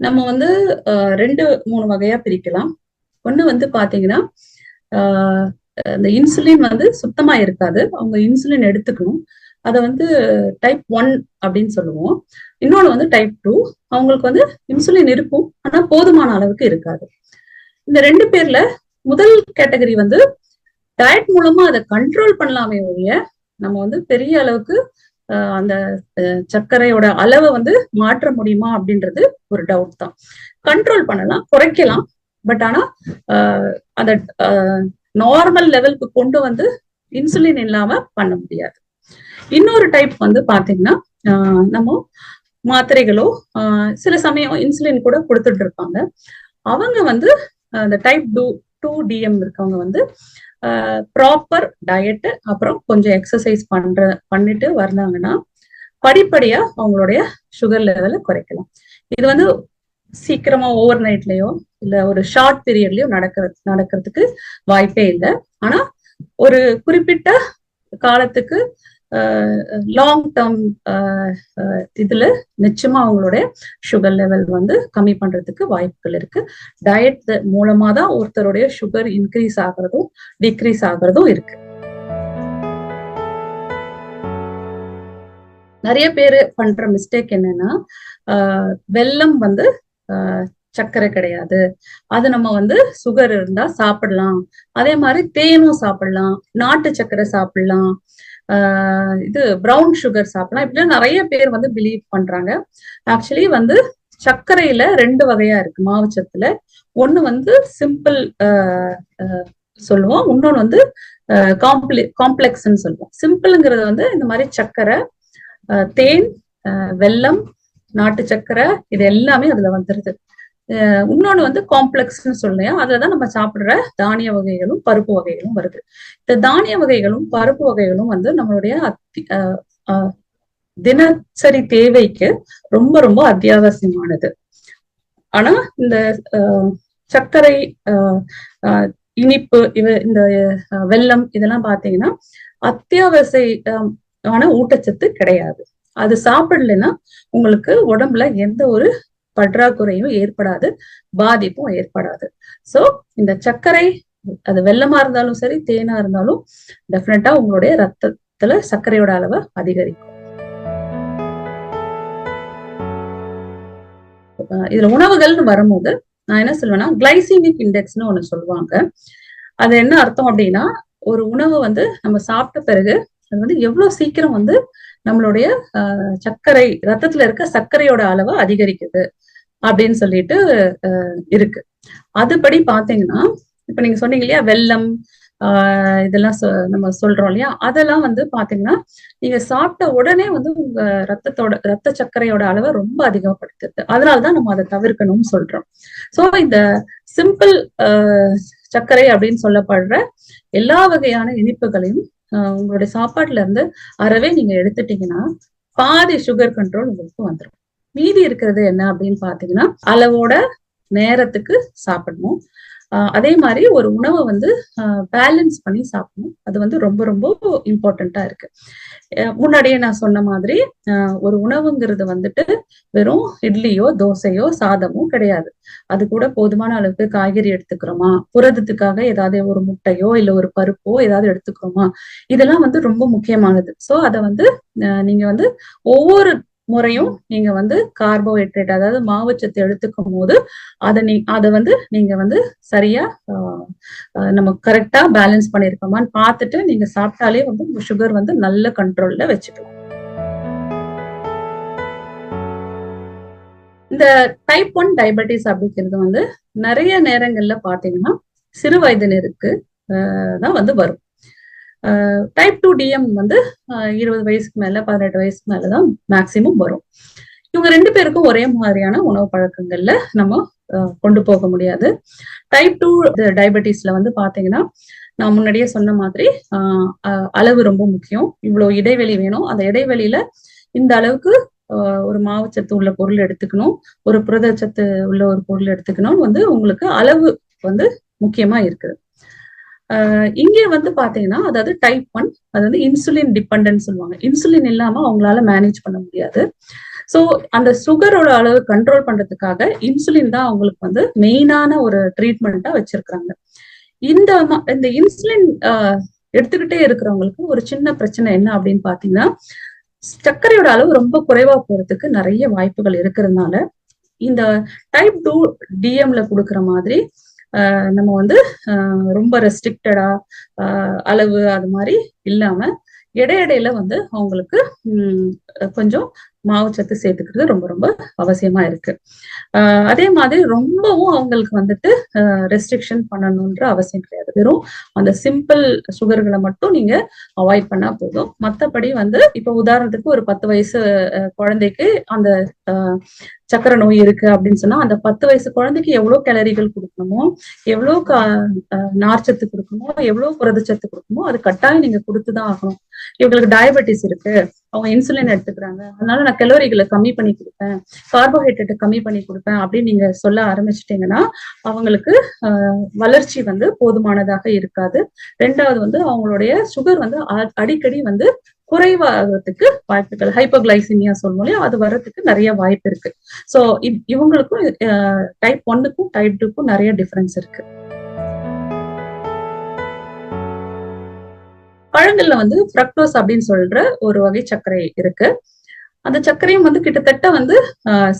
நம்ம வந்து ரெண்டு மூணு வகையா பிரிக்கலாம். ஒண்ணு வந்து பாத்தீங்கன்னா ஆஹ், இந்த இன்சுலின் வந்து சுத்தமா இருக்காது. அவங்க இன்சுலின் எடுத்துக்கணும். அதை வந்து டைப் ஒன் அப்படின்னு சொல்லுவோம். இன்னொன்று வந்து டைப் டூ. அவங்களுக்கு வந்து இன்சுலின் இருக்கும். ஆனா போதுமான அளவுக்கு இருக்காது. இந்த ரெண்டு பேர்ல முதல் கேட்டகரி வந்து டயட் மூலமா அதை கண்ட்ரோல் பண்ணலாமே ஒழிய நம்ம வந்து பெரிய அளவுக்கு அந்த சர்க்கரையோட அளவை வந்து மாற்ற முடியுமா அப்படின்றது ஒரு டவுட் தான். கண்ட்ரோல் பண்ணலாம் குறைக்கலாம் பட் ஆனா ஆஹ், அந்த நார்மல் லெவலுக்கு கொண்டு வந்து இன்சுலின் இல்லாம பண்ண முடியாது. இன்னொரு டைப் வந்து பாத்தீங்கன்னா ஆஹ், நம்ம மாத்திரைகளோ ஆஹ், சில சமயம் இன்சுலின் கூட கொடுத்துட்டு இருப்பாங்க. அவங்க வந்து அந்த டைப் டூ டூ டிஎம் இருக்கவங்க வந்து ப்ராப்பர் டயட்டு அப்புறம் கொஞ்சம் எக்ஸசைஸ் பண்ற பண்ணிட்டு வந்தாங்கன்னா படிப்படியா அவங்களுடைய சுகர் லெவலை குறைக்கலாம். இது வந்து சீக்கிரமா ஓவர் நைட்லயோ இல்ல ஒரு ஷார்ட் பீரியட்லயோ நடக்கிறது நடக்கிறதுக்கு வாய்ப்பே இல்லை. ஆனா ஒரு குறிப்பிட்ட காலத்துக்கு லாங் டேர்ம் இதுல நிச்சயமா அவங்களுடைய சுகர் லெவல் வந்து கம்மி பண்றதுக்கு வாய்ப்புகள் இருக்கு. டயட் மூலமா தான் ஒருத்தருடைய சுகர் இன்க்ரீஸ் ஆகுறதும் டிக்ரீஸ் ஆகுறதும் இருக்கு. நிறைய பேர் பண்ற மிஸ்டேக் என்னன்னா ஆஹ் வெல்லம் வந்து ஆஹ் சர்க்கரை கிடையாது. அது நம்ம வந்து சுகர் இருந்தா சாப்பிடலாம். அதே மாதிரி தேனும் சாப்பிடலாம். நாட்டு சர்க்கரை சாப்பிடலாம். ஆஹ் இது ப்ரௌன் சுகர் சாப்பிடலாம். இப்படிலாம் நிறைய பேர் வந்து பிலீவ் பண்றாங்க. ஆக்சுவலி வந்து சர்க்கரையில ரெண்டு வகையா இருக்கு. மாவுச்சத்துல ஒண்ணு வந்து சிம்பிள் சொல்லுவோம். இன்னொன்னு வந்து காம்ப்ளி காம்ப்ளெக்ஸ்ன்னு சொல்லுவோம். சிம்பிள்ங்கிறது வந்து இந்த மாதிரி சர்க்கரை தேன் ஆஹ் வெல்லம் நாட்டு சர்க்கரை இது எல்லாமே அதுல வந்துருது. ஆஹ் இன்னொன்னு வந்து காம்ப்ளெக்ஸ்னு சொல்லையா அதுலதான் நம்ம சாப்பிடுற தானிய வகைகளும் பருப்பு வகைகளும் வருது. இந்த தானிய வகைகளும் பருப்பு வகைகளும் வந்து நம்மளுடைய அத்தி தினசரி தேவைக்கு ரொம்ப ரொம்ப அத்தியாவசியமானது. ஆனா இந்த ஆஹ் சர்க்கரை ஆஹ் ஆஹ் இனிப்பு இவ இந்த வெள்ளம் வெல்லம் இதெல்லாம் பாத்தீங்கன்னா அத்தியாவசிய ஆன ஊட்டச்சத்து கிடையாது. அது சாப்பிடலைன்னா உங்களுக்கு உடம்புல எந்த ஒரு பற்றாக்குறையும் ஏற்படாது பாதிப்பும் ஏற்படாது. சோ இந்த சர்க்கரை அது வெள்ளமா இருந்தாலும் சரி தேனா இருந்தாலும் டெஃபினட்டா உங்களுடைய ரத்தத்துல சர்க்கரையோட அளவை அதிகரிக்கும். இதுல உணவுகள்னு வரும்போது நான் என்ன சொல்லுவேன்னா கிளைசிமிக் இண்டெக்ஸ்னு ஒண்ணு சொல்லுவாங்க. அது என்ன அர்த்தம் அப்படின்னா ஒரு உணவு வந்து நம்ம சாப்பிட்ட பிறகு அது வந்து எவ்வளவு சீக்கிரம் வந்து நம்மளுடைய சர்க்கரை ரத்தத்துல இருக்க சர்க்கரையோட அளவை அதிகரிக்குது அப்படின்னு சொல்லிட்டு இருக்கு. அதுபடி பாத்தீங்கன்னா இப்ப நீங்க சொன்னீங்க இல்லையா வெள்ளம் ஆஹ் இதெல்லாம் சொ- நம்ம சொல்றோம் இல்லையா அதெல்லாம் வந்து பாத்தீங்கன்னா நீங்க சாப்பிட்ட உடனே வந்து உங்க ரத்தத்தோட ரத்த சர்க்கரையோட அளவை ரொம்ப அதிகப்படுத்துது. அதனாலதான் நம்ம அதை தவிர்க்கணும்னு சொல்றோம். சோ இந்த சிம்பிள் சர்க்கரை அப்படின்னு சொல்லப்படுற எல்லா வகையான இனிப்புகளையும் உங்களுடைய சாப்பாட்டுல இருந்து அறவே நீங்க எடுத்துட்டீங்கன்னா பாதி சுகர் கண்ட்ரோல் உங்களுக்கு வந்துடும் மீதி இருக்கிறது என்ன அப்படின்னு பாத்தீங்கன்னா அளவோட நேரத்துக்கு சாப்பிடணும். அதே மாதிரி ஒரு உணவை வந்து பேலன்ஸ் பண்ணி சாப்பிடணும். அது வந்து ரொம்ப ரொம்ப இம்பார்ட்டண்ட்டா இருக்கு. முன்னாடியே நான் சொன்ன மாதிரி ஒரு உணவுங்கிறது வந்துட்டு வெறும் இட்லியோ தோசையோ சாதமோ கிடையாது. அது கூட போதுமான அளவுக்கு காய்கறி எடுத்துக்கிறோமா? புரதத்துக்காக ஏதாவது ஒரு முட்டையோ இல்லை ஒரு பருப்போ ஏதாவது எடுத்துக்கிறோமா? இதெல்லாம் வந்து ரொம்ப முக்கியமானது. ஸோ அதை வந்து நீங்க வந்து ஒவ்வொரு முறையும் நீங்க வந்து கார்போஹைட்ரேட் அதாவது மாவுச்சத்து எடுத்துக்கும் போது அதை நீ அதை வந்து நீங்க வந்து சரியா நம்ம கரெக்டா பேலன்ஸ் பண்ணிருக்கோமான்னு பார்த்துட்டு நீங்க சாப்பிட்டாலே வந்து உங்க சுகர் வந்து நல்ல கண்ட்ரோல்ல வச்சுக்கலாம். இந்த டைப் ஒன் டயபெட்டிஸ் அப்படிங்கிறது வந்து நிறைய நேரங்கள்ல பாத்தீங்கன்னா சிறு வயதினருக்கு ஆஹ் தான் வந்து வரும். டைப் டூ டிஎம் வந்து ஆஹ் இருபது வயசுக்கு மேல பதினெட்டு வயசுக்கு மேலதான் மேக்சிமம் வரும். இவங்க ரெண்டு பேருக்கும் ஒரே மாதிரியான உணவு பழக்கங்கள்ல நம்ம கொண்டு போக முடியாது. டைப் டூ டயபெட்டிஸ்ல வந்து பாத்தீங்கன்னா நான் முன்னாடியே சொன்ன மாதிரி ஆஹ் அளவு ரொம்ப முக்கியம். இவ்வளவு இடைவெளி வேணும். அந்த இடைவெளியில இந்த அளவுக்கு ஆஹ் ஒரு மாவுச்சத்து உள்ள பொருள் எடுத்துக்கணும். ஒரு புரதச்சத்து உள்ள ஒரு பொருள் எடுத்துக்கணும்னு வந்து உங்களுக்கு அளவு வந்து முக்கியமா இருக்குது. இங்கே வந்து பாத்தீங்கன்னா அதாவது டைப் ஒன் அது வந்து இன்சுலின் டிபெண்டன்ஸ் சொல்லுவாங்க. இன்சுலின் இல்லாம அவங்களால மேனேஜ் பண்ண முடியாது. ஸோ அந்த சுகரோட அளவு கண்ட்ரோல் பண்றதுக்காக இன்சுலின் தான் அவங்களுக்கு வந்து மெயினான ஒரு ட்ரீட்மெண்ட்டா வச்சிருக்காங்க இந்த இந்த இன்சுலின் எடுத்துக்கிட்டே இருக்கிறவங்களுக்கு ஒரு சின்ன பிரச்சனை என்ன அப்படின்னு பாத்தீங்கன்னா சர்க்கரையோட அளவு ரொம்ப குறைவா போறதுக்கு நிறைய வாய்ப்புகள் இருக்கிறதுனால இந்த டைப் டூ டிஎம்ல கொடுக்குற மாதிரி நம்ம வந்து ஆஹ் ரொம்ப ரெஸ்ட்ரிக்டடா அளவு அது மாதிரி இல்லாம இடையிடையில வந்து அவங்களுக்கு உம் கொஞ்சம் மாவுச்சத்து சேர்த்துக்கிறது ரொம்ப ரொம்ப அவசியமா இருக்கு. ஆஹ் அதே மாதிரி ரொம்பவும் அவங்களுக்கு வந்துட்டு ரெஸ்ட்ரிக்ஷன் பண்ணணுன்ற அவசியம் கிடையாது. வெறும் அந்த சிம்பிள் சுகர்களை மட்டும் நீங்க அவாய்ட் பண்ணா போதும். மத்தபடி வந்து இப்ப உதாரணத்துக்கு ஒரு பத்து வயசு குழந்தைக்கு அந்த அஹ், சக்கரை நோய் இருக்கு அப்படின்னு சொன்னா அந்த பத்து வயசு குழந்தைக்கு எவ்வளவு கேலரிகள் கொடுக்கணுமோ எவ்வளவு கா- நார்ச்சத்து கொடுக்கணுமோ எவ்வளவு புரதச்சத்து கொடுக்கணுமோ அது கட்டாயம் நீங்க கொடுத்துதான் ஆகணும். இவங்களுக்கு டயபெட்டிஸ் இருக்கு. அவங்க இன்சுலின் எடுத்துக்கிறாங்க. அதனால நான் கலோரிகளை கம்மி பண்ணி கொடுப்பேன். கார்போஹைட்ரேட்டை கம்மி பண்ணி கொடுப்பேன் அப்படின்னு நீங்க சொல்ல ஆரம்பிச்சிட்டீங்கன்னா அவங்களுக்கு வளர்ச்சி வந்து போதுமானதாக இருக்காது. ரெண்டாவது வந்து அவங்களுடைய சுகர் வந்து அடிக்கடி வந்து குறைவாகிறதுக்கு வாய்ப்புகள். ஹைப்போகிளைசிமியா சொல்லுவோம் இல்லையா? அது வர்றதுக்கு நிறைய வாய்ப்பு இருக்கு. ஸோ இவங்களுக்கும் டைப் ஒன்னுக்கும் டைப் டூக்கும் நிறைய டிஃபரன்ஸ் இருக்கு. பழங்கள்ல வந்து ஃப்ரக்டோஸ் அப்படின்னு சொல்ற ஒரு வகை சர்க்கரை இருக்கு. அந்த சர்க்கரையும் வந்து கிட்டத்தட்ட வந்து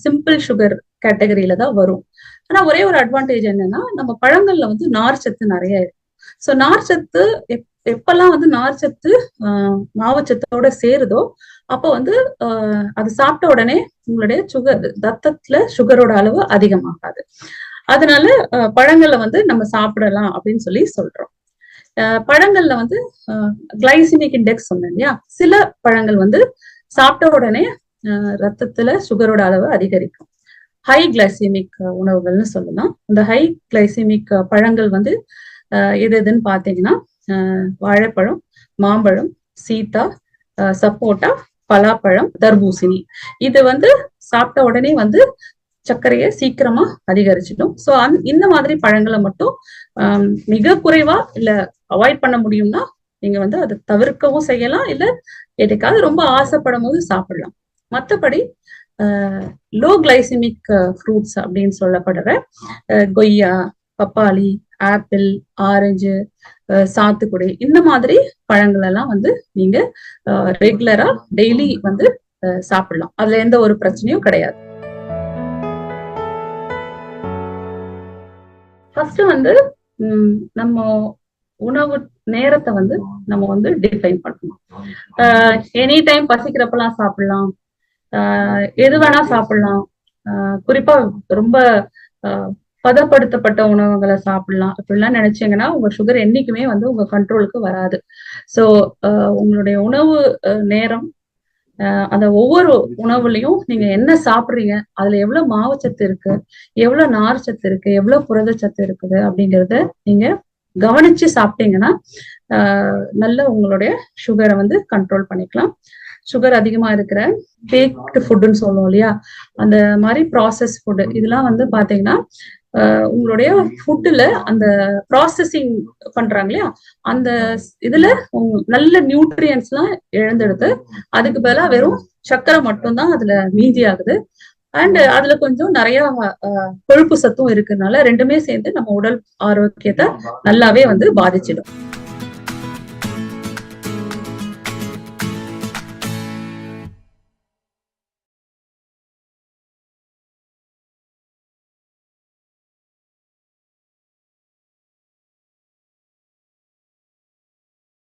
சிம்பிள் சுகர் கேட்டகரியில தான் வரும். ஆனா ஒரே ஒரு அட்வான்டேஜ் என்னன்னா நம்ம பழங்கள்ல வந்து நார் சத்து நிறைய இருக்கு. ஸோ சத்து எப் எப்பெல்லாம் வந்து நார்ச்சத்து ஆஹ் மாவுச்சத்தோட சேருதோ அப்போ வந்து ஆஹ் அது சாப்பிட்ட உடனே உங்களுடைய சுகர் ரத்தத்துல சுகரோட அளவு அதிகமாகாது. அதனால பழங்களை வந்து நம்ம சாப்பிடலாம் அப்படின்னு சொல்லி சொல்றோம். பழங்கள்ல வந்து கிளைசிமிக் இண்டெக்ஸ் சொன்னேன் இல்லையா? சில பழங்கள் வந்து சாப்பிட்ட உடனே ஆஹ் ரத்தத்துல சுகரோட அளவு அதிகரிக்கும். ஹை கிளைசிமிக் உணவுகள்னு சொல்லலாம். இந்த ஹை கிளைசிமிக் பழங்கள் வந்து ஆஹ் எது எதுன்னு பார்த்தீங்கன்னா ஆஹ் வாழைப்பழம் மாம்பழம் சீத்தா சப்போட்டா பலாப்பழம் தர்பூசணி. இது வந்து சாப்பிட்ட உடனே வந்து சர்க்கரையை சீக்கிரமா அதிகரிச்சிடும். ஸோ அந் இந்த மாதிரி பழங்களை மட்டும் ஆஹ் மிக குறைவா இல்ல அவாய்ட் பண்ண முடியும்னா நீங்க வந்து அதை தவிர்க்கவும் செய்யலாம். இல்ல எதுக்காவது ரொம்ப ஆசைப்படும் போது சாப்பிடலாம். மற்றபடி லோ கிளைசிமிக் ஃப்ரூட்ஸ் அப்படின்னு சொல்லப்படுற கொய்யா பப்பாளி ஆப்பிள் ஆரஞ்சு சாத்துக்குடி இந்த மாதிரி பழங்கள் எல்லாம் வந்து நீங்க ரெகுலரா டெய்லி வந்து சாப்பிடலாம். அதுல எந்த ஒரு பிரச்சனையும் கிடையாது. ஃபர்ஸ்ட் வந்து நம்ம உணவு நேரத்தை வந்து நம்ம வந்து டிஃபைன் பண்ணணும். எனி டைம் பசிக்கிறப்பெல்லாம் சாப்பிடலாம். ஆஹ் எது வேணா சாப்பிடலாம். ஆஹ் குறிப்பா ரொம்ப ஆஹ் பதப்படுத்தப்பட்ட உணவுகளை சாப்பிடலாம். அப்படிலாம் நினைச்சீங்கன்னா உங்க சுகர் என்னைக்குமே வந்து உங்க கண்ட்ரோலுக்கு வராது. ஸோ உங்களுடைய உணவு நேரம் ஆஹ் அந்த ஒவ்வொரு உணவுலையும் நீங்க என்ன சாப்பிடுறீங்க அதுல எவ்வளவு மாவுச்சத்து இருக்கு எவ்வளவு நார்ச்சத்து இருக்கு எவ்வளவு புரதச்சத்து இருக்குது அப்படிங்கறத நீங்க கவனிச்சு சாப்பிட்டீங்கன்னா ஆஹ் நல்ல உங்களுடைய சுகரை வந்து கண்ட்ரோல் பண்ணிக்கலாம். சுகர் அதிகமா இருக்கிற பேக்டு ஃபுட்டுன்னு சொல்லுவோம் இல்லையா? அந்த மாதிரி ப்ராசஸ் ஃபுட்டு இதெல்லாம் வந்து பாத்தீங்கன்னா ஆஹ் உங்களுடைய ஃபுட்டுல அந்த ப்ராசஸிங் பண்றாங்க இல்லையா? அந்த இதுல நல்ல நியூட்ரியன்ஸ் எல்லாம் இழந்தெடுத்து அதுக்கு பதிலா வெறும் சர்க்கரை மட்டும்தான் அதுல மீதி ஆகுது. அண்ட் அதுல கொஞ்சம் நிறைய கொழுப்பு சத்தும் இருக்கறனால ரெண்டுமே சேர்ந்து நம்ம உடல் ஆரோக்கியத்தை நல்லாவே வந்து பாதிச்சிடும்.